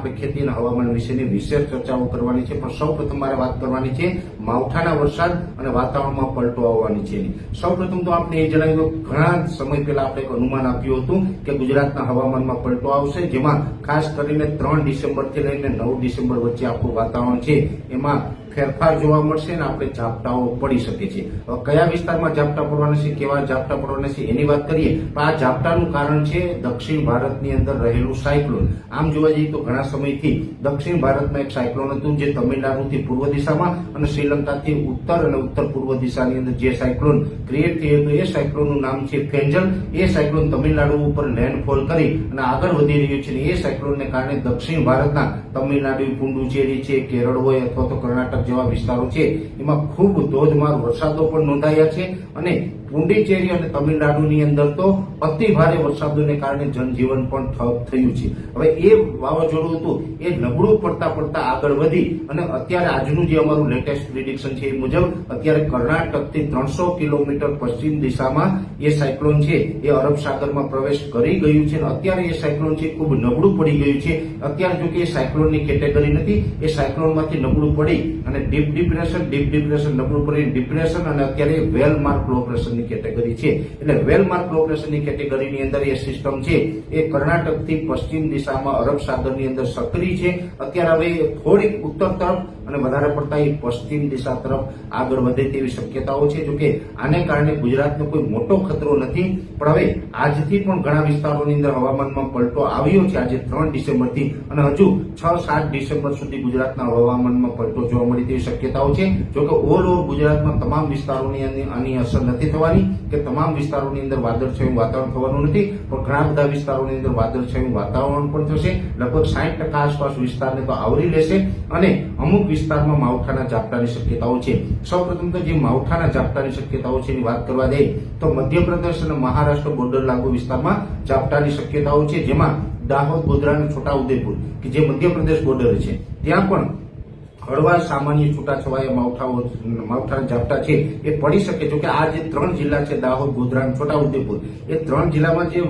આપણે ખેતી હવામાન વિશેની વિશેષ ચર્ચાઓ કરવાની છે. પણ સૌ પ્રથમ મારે વાત કરવાની છે માવઠાના વરસાદ અને વાતાવરણમાં પલટો આવવાની છે. સૌ પ્રથમ તો આપણે એ જણાવ્યું ઘણા સમય પહેલા આપણે એક અનુમાન આપ્યું હતું કે ગુજરાતના હવામાનમાં પલટો આવશે, જેમાં ખાસ કરીને ત્રણ ડિસેમ્બરથી લઈને નવ ડિસેમ્બર વચ્ચે આપણું વાતાવરણ છે. એમાં ફેરફાર જોવા મળશે અને આપણે ઝાપટાઓ પડી શકે છે કયા વિસ્તારમાં ઝાપટા પડવાના છે, કેવા ઝાપટા પડવાના છે એની વાત કરીએ, તો આ ઝાપટાનું કારણ છે દક્ષિણ ભારતની અંદર રહેલું સાયક્લોન. આમ જોવા જઈએ તો ઘણા સમયથી દક્ષિણ ભારતમાં એક સાયક્લોન હતું જે તમિલનાડુથી પૂર્વ દિશામાં અને શ્રીલંકાથી ઉત્તર અને ઉત્તર પૂર્વ દિશાની અંદર જે સાયક્લોન ક્રિએટ થયું હતું, એ સાયક્લોનનું નામ છે ફેન્જલ. એ સાયક્લોન તમિલનાડુ ઉપર લેન્ડફોલ કરી અને આગળ વધી રહ્યું છે એ સાયક્લોનને કારણે દક્ષિણ ભારતના તમિલનાડુ પુંડુચેરી છે, કેરળ હોય અથવા તો કર્ણાટક જેવા વિસ્તારો છે, એમાં ખૂબ ધોધમાર વરસાદો પણ નોંધાયા છે અને પુંડિચેરી અને તમિલનાડુની અંદર તો અતિ ભારે વરસાદોને કારણે જનજીવન પણ ઠપ થયું છે. હવે એ વાવાઝોડું હતું, એ નબળું પડતા પડતા આગળ વધી અને અત્યારે આજનું જે અમારું લેટેસ્ટ પ્રિડિક્શન છે એ મુજબ અત્યારે કર્ણાટકથી ત્રણસો કિલોમીટર પશ્ચિમ દિશામાં એ સાયક્લોન છે, એ અરબ સાગરમાં પ્રવેશ કરી ગયું છે અત્યારે એ સાયક્લોન છે ખૂબ નબળું પડી ગયું છે. અત્યારે જો કે એ સાયક્લોનની કેટેગરી નથી, એ સાયક્લોનમાંથી નબળું પડી અને ડીપ ડિપ્રેશન ડીપ ડિપ્રેશન નબળું પડી. ડિપ્રેશન અને અત્યારે વેલ માર્ક લો પ્રેશરની કેટેગરી છે. એટલે વેલ માર્ક લો પ્રેશરની કેટેગરીની અંદર એ સિસ્ટમ છે. એ કર્ણાટકથી પશ્ચિમ દિશામાં અરબ સાગરની અંદર સક્રિય છે. અત્યારે હવે થોડીક ઉત્તર તરફ અને વધારે પડતા એ પશ્ચિમ દિશા તરફ આગળ વધે તેવી શક્યતાઓ છે. જોકે આને કારણે ગુજરાતનો કોઈ મોટો ખતરો નથી. પણ હવે આજથી પણ ઘણા વિસ્તારોની અંદર હવામાનમાં પલટો આવ્યો છે. આજે ત્રણ ડિસેમ્બરથી અને હજુ છ સાત ડિસેમ્બર સુધી ગુજરાતના હવામાનમાં પલટો જોવા મળી તેવી શક્યતાઓ છે. જોકે ઓલ ઓવર ગુજરાતમાં તમામ વિસ્તારોની આની આની અસર નથી થવાની, કે તમામ વિસ્તારોની અંદર વાદળછાયું વાતાવરણ થવાનું નથી, પણ ઘણા બધા વિસ્તારોની અંદર વાદળછાયું વાતાવરણ પણ થશે. લગભગ સાઠ ટકા આસપાસ વિસ્તારને તો આવરી લેશે અને અમુક વિસ્તારમાં માવઠાના ઝાપટાની શક્યતાઓ છે. સૌપ્રથમ તો જે માવઠાના ઝાપટાની શક્યતાઓ છે એની વાત કરવા દઈએ, તો મધ્યપ્રદેશ અને મહારાષ્ટ્ર બોર્ડર લાગુ વિસ્તારમાં ઝાપટાની શક્યતાઓ છે, જેમાં દાહોદ ગોધરા અને છોટાઉદેપુર કે જે મધ્યપ્રદેશ બોર્ડર છે. ત્યાં પણ હળવા સામાન્ય છૂટાછવાયા માવઠાઓ માવઠા ઝાપટા છે, એ પડી શકે. જો કે આ જે ત્રણ જિલ્લા છે, દાહોદ ગોધરા છોટાઉદેપુર, એ ત્રણ જિલ્લામાં જે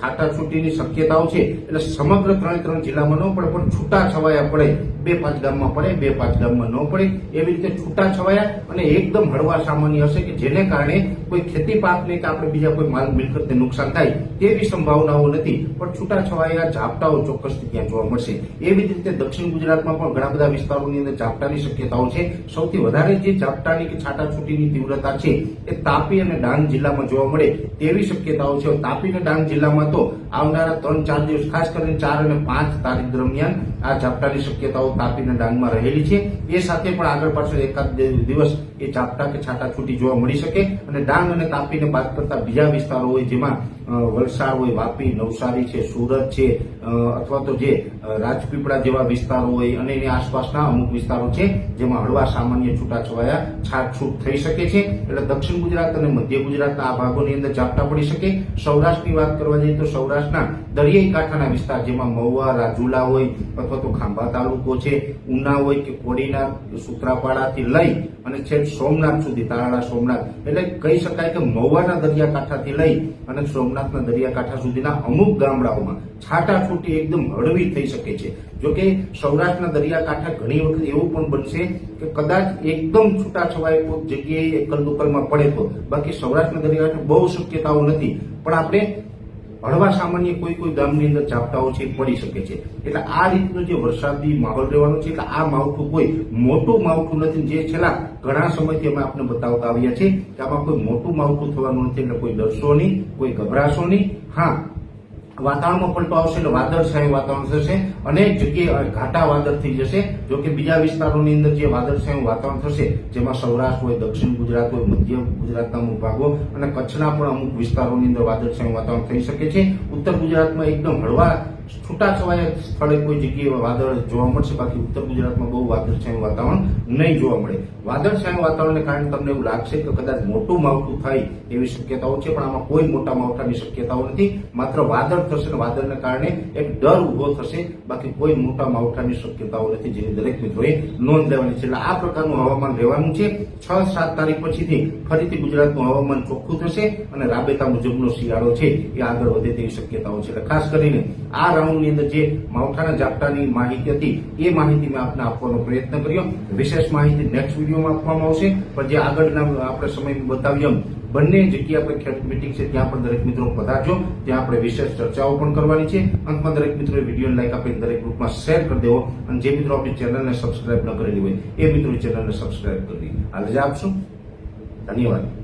છાટાછૂટીની શક્યતાઓ છે, એટલે સમગ્ર ત્રણે ત્રણ જિલ્લામાં ન પડે, પણ છૂટા છવાયા પડે. બે પાંચ ગામમાં પડે, બે પાંચ ગામમાં ન પડે, એવી રીતે છૂટા છવાયા અને એકદમ હળવા સામાન્ય હશે કે જેને કારણે કોઈ ખેતી પાકને કે આપણે બીજા કોઈ માલ મિલકતને નુકસાન થાય તેવી સંભાવનાઓ નથી. પણ છૂટા છવાયા ઝાપટાઓ ચોક્કસ ત્યાં જોવા મળશે. એવી જ રીતે દક્ષિણ ગુજરાતમાં પણ ઘણા બધા વિસ્તારોની અંદર ઝાપટાની શક્યતાઓ છે. સૌથી વધારે જે ઝાપટાની કે છાટાછૂટીની તીવ્રતા છે એ તાપી અને ડાંગ જિલ્લામાં જોવા મળે તેવી શક્યતાઓ છે. તાપી અને ડાંગ જિલ્લામાં તો આવનારા ત્રણ ચાર દિવસ ખાસ કરીને ચાર અને પાંચ તારીખ દરમિયાન આ ઝાપટાની શક્યતાઓ તાપી અને ડાંગમાં રહેલી છે. એ સાથે પણ આગળ પાછળ એકાદ દિવસ એ ઝાપટા કે છાટાછૂટી જોવા મળી શકે. અને ડાંગ અને તાપીને બાદ કરતા બીજા વિસ્તારો હોય જેમાં વલસાડ હોય, વાપી, નવસારી છે, સુરત છે અથવા તો જે રાજપીપળા જેવા વિસ્તારો હોય, અને એની આસપાસના અમુક વિસ્તારો છે, જેમાં હળવા સામાન્ય છૂટાછવાયા, છાટછૂટ થઈ શકે છે. એટલે દક્ષિણ ગુજરાત અને મધ્ય ગુજરાતના આ ભાગોની અંદર ઝાપટા પડી શકે. સૌરાષ્ટ્રની વાત કરવા જઈએ તો સૌરાષ્ટ્રના દરિયાઈ કાંઠાના વિસ્તાર, જેમાં મહુવા, રાજુલા હોય, અથવા તો ખાંભા તાલુકો છે, ઉના હોય કે કોડીના સુત્રાપાડાથી લઈ અને છેક સોમનાથ સુધી તારાળા સોમનાથ. એટલે કહી શકાય કે મહુવાના દરિયાકાંઠાથી લઈ અને સોમનાથના દરિયાકાંઠા સુધીના અમુક ગામડાઓમાં છાટાછૂટી એકદમ હળવી થઈ શકે છે. જો કે સૌરાષ્ટ્રના દરિયાકાંઠા ઘણી વખત એવું પણ બનશે કે કદાચ એકદમ છૂટાછવાય કોઈ જગ્યાએ એકલ દુકલમાં પડે તો. બાકી સૌરાષ્ટ્રના દરિયાકાંઠા બહુ શક્યતાઓ નથી. પણ આપણે હળવા સામાન્ય કોઈ કોઈ ગામની અંદર ઝાપટાઓ છે, પડી શકે છે. એટલે આ રીતનો જે વરસાદી માહોલ રહેવાનો છે, એટલે આ માવઠું કોઈ મોટું માવઠું નથી. જે છેલ્લા ઘણા સમયથી અમે આપને બતાવતા આવ્યા છે કે આમાં કોઈ મોટું માવઠું થવાનું નથી, એટલે કોઈ ડરશો નહીં, કોઈ ગભરાશો નહીં. હા વાતાવરણમાં પલટો આવશે, એટલે વાદળછાયું વાતાવરણ થશે અનેક જગ્યાએ ઘાટા વાદળ થઈ જશે, જો કે બીજા વિસ્તારોની અંદર જે વાદળછાયું વાતાવરણ થશે, જેમાં સૌરાષ્ટ્ર હોય, દક્ષિણ ગુજરાત હોય, મધ્ય ગુજરાતના અમુક ભાગો અને કચ્છના પણ અમુક વિસ્તારોની અંદર વાદળછાયું વાતાવરણ થઈ શકે છે. ઉત્તર ગુજરાતમાં એકદમ હળવા છૂટાછવાયા સ્થળે કોઈ જગ્યાએ વાદળ જોવા મળશે. બાકી ઉત્તર ગુજરાતમાં બહુ વાદળછાયું વાતાવરણ નહીં જોવા મળે. વાદળછાયું વાતાવરણને કારણે તમને એવું લાગશે કે કદાચ મોટું માવઠું થાય એવી શક્યતાઓ છે, પણ આમાં કોઈ મોટા માવઠાની શક્યતાઓ નથી. માત્ર વાદળ થશે અને વાદળને કારણે એક ડર ઊભો થશે. બાકી કોઈ મોટા માવઠાની શક્યતાઓ નથી જેની દરેક મિત્રોએ નોંધ લેવાની છે. એટલે આ પ્રકારનું હવામાન રહેવાનું છે. છ સાત તારીખ પછીથી ફરીથી ગુજરાતનું હવામાન ચોખ્ખું થશે અને રાબેતા મુજબનો શિયાળો છે. એ આગળ વધે તેવી શક્યતાઓ છે. એટલે ખાસ કરીને આ રાઉન્ડની અંદર જે માવઠાના ઝાપટાની માહિતી હતી, એ માહિતી મેં આપને આપવાનો પ્રયત્ન કર્યો. વિશેષ માહિતી નેક્સ્ટ વિડીયોમાં આપવામાં આવશે. પણ જે આગળના આપણે સમય બતાવીએ એમ, બંને જગ્યા આપણે ખેડૂત મિટિંગ છે, ત્યાં પણ દરેક મિત્રો પધારજો. ત્યાં આપણે વિશેષ ચર્ચાઓ પણ કરવાની છે. અંતમાં દરેક મિત્રો વીડિયો લાઈક આપીને દરેક ગ્રુપમાં શેર કરી દેવો. અને જે મિત્રો આપણી ચેનલને સબસ્ક્રાઇબ ન કરેલી હોય, એ મિત્રો ચેનલને સબસ્ક્રાઇબ કરી રજા આપશું. ધન્યવાદ.